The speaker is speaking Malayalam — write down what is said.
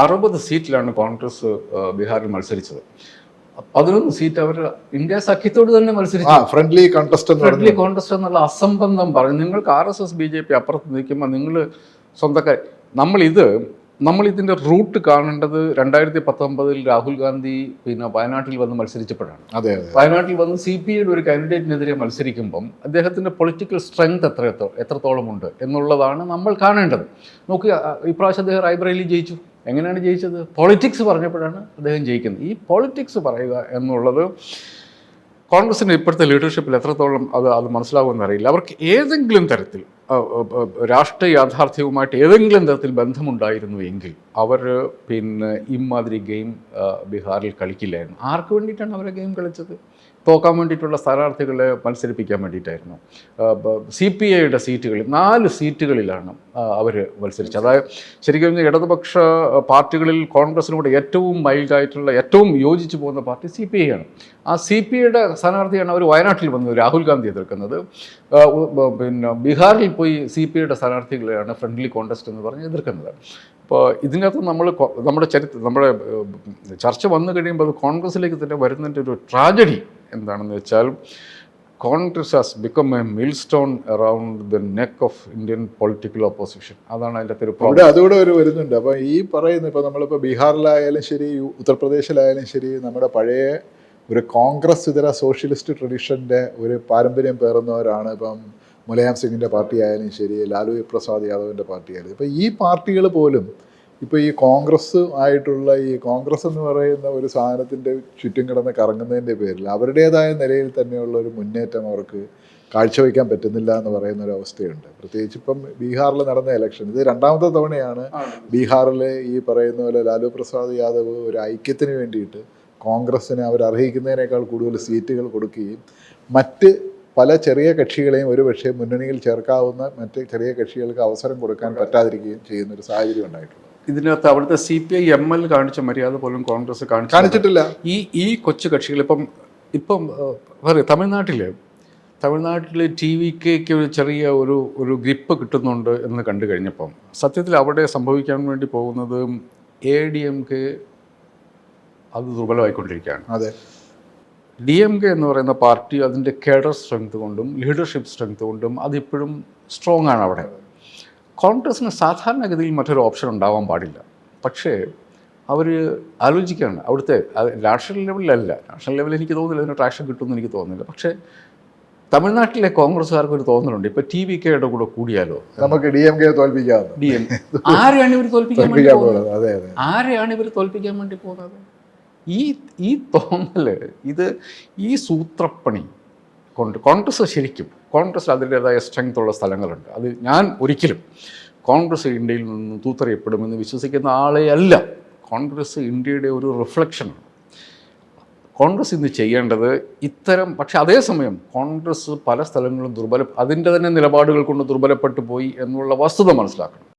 അറുപത് സീറ്റിലാണ് കോൺഗ്രസ് ബീഹാറിൽ മത്സരിച്ചത്. പതിനൊന്ന് സീറ്റ് അവർ ഇന്ത്യ സഖ്യത്തോട് തന്നെ മത്സരിച്ചു. ഫ്രണ്ട്ലി കോൺടെസ്റ്റ് ഫ്രണ്ട്ലി കോൺടെസ്റ്റ് എന്നുള്ള അസംബന്ധം പറഞ്ഞു. നിങ്ങൾക്ക് R S S B J P അപ്പുറത്ത് നിൽക്കുമ്പോൾ നിങ്ങൾ സ്വന്തക്കാർ നമ്മളിത് നമ്മൾ ഇതിന്റെ റൂട്ട് കാണേണ്ടത് രണ്ടായിരത്തി പത്തൊമ്പതിൽ രാഹുൽ ഗാന്ധി പിന്നെ വയനാട്ടിൽ വന്ന് മത്സരിച്ചപ്പോഴാണ്. അതെ വയനാട്ടിൽ വന്ന് സി പി ഐയുടെ ഒരു കാൻഡിഡേറ്റിനെതിരെ മത്സരിക്കുമ്പം അദ്ദേഹത്തിന്റെ പൊളിറ്റിക്കൽ സ്ട്രെങ്ത് എത്ര എത്രത്തോളം ഉണ്ട് എന്നുള്ളതാണ് നമ്മൾ കാണേണ്ടത്. നോക്കുക ഇപ്രാവശ്യം അദ്ദേഹം റായ്ബറേലി ജയിച്ചു. എങ്ങനെയാണ് ജയിച്ചത്? പൊളിറ്റിക്സ് പറഞ്ഞപ്പോഴാണ് അദ്ദേഹം ജയിക്കുന്നത്. ഈ പൊളിറ്റിക്സ് പറയുക എന്നുള്ളത് കോൺഗ്രസിന്റെ ഇപ്പോഴത്തെ ലീഡർഷിപ്പിൽ എത്രത്തോളം അത് അത് മനസ്സിലാകുമെന്ന് അറിയില്ല. അവർക്ക് ഏതെങ്കിലും തരത്തിൽ രാഷ്ട്രീയ യാഥാർത്ഥ്യവുമായിട്ട് ഏതെങ്കിലും തരത്തിൽ ബന്ധമുണ്ടായിരുന്നു എങ്കിൽ അവർ പിന്നെ ഇമാതിരി ഗെയിം ബീഹാറിൽ കളിക്കില്ലായിരുന്നു. ആർക്ക് വേണ്ടിയിട്ടാണ് അവരെ ഗെയിം കളിച്ചത്? തോക്കാൻ വേണ്ടിയിട്ടുള്ള സ്ഥാനാർത്ഥികളെ മത്സരിപ്പിക്കാൻ വേണ്ടിയിട്ടായിരുന്നു. സി പി ഐയുടെ സീറ്റുകളിൽ നാല് സീറ്റുകളിലാണ് അവർ മത്സരിച്ചത്. അതായത് ശരിക്കും ഇടതുപക്ഷ പാർട്ടികളിൽ കോൺഗ്രസിനോട് ഏറ്റവും മൈൽഡായിട്ടുള്ള ഏറ്റവും യോജിച്ചു പോകുന്ന പാർട്ടി സി പി ഐ ആണ്. ആ സി പി ഐയുടെ സ്ഥാനാർത്ഥിയാണ് അവർ വയനാട്ടിൽ വന്നത് രാഹുൽ ഗാന്ധി എതിർക്കുന്നത്. പിന്നെ ബീഹാറിൽ പോയി സി പി ഐയുടെ സ്ഥാനാർത്ഥികളെയാണ് ഫ്രണ്ട്ലി കോൺടസ്റ്റ് എന്ന് പറഞ്ഞ് എതിർക്കുന്നത്. അപ്പോൾ ഇതിനകത്ത് നമ്മൾ നമ്മുടെ ചരിത്ര നമ്മുടെ ചർച്ച വന്നു കഴിയുമ്പോൾ അത് കോൺഗ്രസിലേക്ക് തന്നെ വരുന്നതിന്റെ ഒരു ട്രാജഡി എന്താണെന്ന് വെച്ചാൽ Congress has become a millstone around the neck of Indian political opposition അതാണ് അതിന്റെ ഒരു പ്രോബ്ലം അതുകൂടെ ഒരു വരുന്നുണ്ട്. അപ്പോൾ ഈ പറയുന്ന ഇപ്പോൾ നമ്മളിപ്പോൾ ബീഹാറിലായാലും ശരി ഉത്തർപ്രദേശിലായാലും ശരി നമ്മുടെ പഴയ ഒരു കോൺഗ്രസ് ഇതര സോഷ്യലിസ്റ്റ് ട്രഡീഷന്റെ ഒരു പാരമ്പര്യം പേറുന്നവരാണ് ഇപ്പം മുലയാം സിംഗിന്റെ പാർട്ടി ആയാലും ശരി ലാലു പ്രസാദ് യാദവിന്റെ പാർട്ടി ആയാലും ഇപ്പൊ ഈ പാർട്ടികൾ പോലും ഇപ്പോൾ ഈ കോൺഗ്രസ് ആയിട്ടുള്ള ഈ കോൺഗ്രസ് എന്ന് പറയുന്ന ഒരു സാധനത്തിന്റെ ചുറ്റും കിടന്ന് കറങ്ങുന്നതിന്റെ പേരിൽ അവരുടേതായ നിലയിൽ തന്നെയുള്ള ഒരു മുന്നേറ്റം അവർക്ക് കാഴ്ചവെക്കാൻ പറ്റുന്നില്ല എന്ന് പറയുന്ന ഒരു അവസ്ഥയുണ്ട്. പ്രത്യേകിച്ച് ഇപ്പം ബീഹാറിൽ നടന്ന ഇലക്ഷൻ ഇത് രണ്ടാമത്തെ തവണയാണ് ബീഹാറിലെ ഈ പറയുന്ന പോലെ ലാലു പ്രസാദ് യാദവ് ഒരു ഐക്യത്തിന് വേണ്ടിയിട്ട് കോൺഗ്രസ്സിന് അവർ അർഹിക്കുന്നതിനേക്കാൾ കൂടുതൽ സീറ്റുകൾ കൊടുക്കുകയും മറ്റ് പല ചെറിയ കക്ഷികളെയും ഒരുപക്ഷെ മുന്നണിയിൽ ചേർക്കാവുന്ന മറ്റ് ചെറിയ കക്ഷികൾക്ക് അവസരം കൊടുക്കാൻ പറ്റാതിരിക്കുകയും ചെയ്യുന്ന ഒരു സാഹചര്യം ഉണ്ടായിട്ടുണ്ട്. ഇതിനകത്ത് അവിടുത്തെ C P I M L കാണിച്ച മര്യാദ പോലും കോൺഗ്രസ് കാണിച്ചിട്ടില്ല. ഈ ഈ കൊച്ചു കക്ഷികൾ ഇപ്പം ഇപ്പം ഏഹ്, തമിഴ്നാട്ടിലെ തമിഴ്നാട്ടിൽ തമിഴ്നാട്ടിൽ ടി കെക്ക് ഒരു ചെറിയ ഒരു ഒരു ഗ്രിപ്പ് കിട്ടുന്നുണ്ട് എന്ന് കണ്ടു കഴിഞ്ഞപ്പം സത്യത്തിൽ അവിടെ സംഭവിക്കാൻ വേണ്ടി പോകുന്നത് എ ഡി എം കെ അത് ദുർബലമായിക്കൊണ്ടിരിക്കുകയാണ്. അതെ. ഡി എം കെ എന്ന് പറയുന്ന പാർട്ടി അതിന്റെ കേഡർ സ്ട്രെങ്ത് കൊണ്ടും ലീഡർഷിപ്പ് സ്ട്രെങ്ത് കൊണ്ടും അതിപ്പോഴും സ്ട്രോങ് ആണ് അവിടെ. കോൺഗ്രസ്സിന് സാധാരണഗതിയിൽ മറ്റൊരു ഓപ്ഷൻ ഉണ്ടാവാൻ പാടില്ല. പക്ഷേ അവർ ആലോചിക്കുകയാണ്. അവിടുത്തെ നാഷണൽ ലെവലിലല്ല നാഷണൽ ലെവലിൽ എനിക്ക് തോന്നുന്നില്ല അതിന് ട്രാക്ഷൻ കിട്ടുമെന്ന് എനിക്ക് തോന്നുന്നില്ല. പക്ഷേ തമിഴ്നാട്ടിലെ കോൺഗ്രസ്സുകാർക്ക് ഒരു തോന്നലുണ്ട്. ഇപ്പോൾ ടി വി കെയുടെ കൂടെ കൂടിയാലോ? നമുക്ക് ഡി എം കെ തോൽപ്പിക്കാം ഡി എം ആരെയാണ് ഇവർ തോൽപ്പിക്കാൻ വേണ്ടി പോകുന്നത്? ആരെയാണ് ഇവർ തോൽപ്പിക്കാൻ വേണ്ടി പോകുന്നത്? ഈ ഈ തോന്നൽ ഇത് ഈ സൂത്രപ്പണി കൊണ്ട് കോൺഗ്രസ് ശരിക്കും കോൺഗ്രസ് അതിന്റെതായ സ്ട്രെങ്ത് ഉള്ള സ്ഥലങ്ങളുണ്ട്. അത് ഞാൻ ഒരിക്കലും കോൺഗ്രസ് ഇന്ത്യയിൽ നിന്ന് തൂത്തറിയപ്പെടുമെന്ന് വിശ്വസിക്കുന്ന ആളെ അല്ല കോൺഗ്രസ് ഇന്ത്യയുടെ ഒരു റിഫ്ലക്ഷനാണ് കോൺഗ്രസ് ഇന്ന് ചെയ്യേണ്ടത് ഇത്തരം പക്ഷെ അതേസമയം കോൺഗ്രസ് പല സ്ഥലങ്ങളും ദുർബല അതിന്റെ തന്നെ നിലപാടുകൾ കൊണ്ട് ദുർബലപ്പെട്ടു പോയി എന്നുള്ള വസ്തുത മനസ്സിലാക്കണം.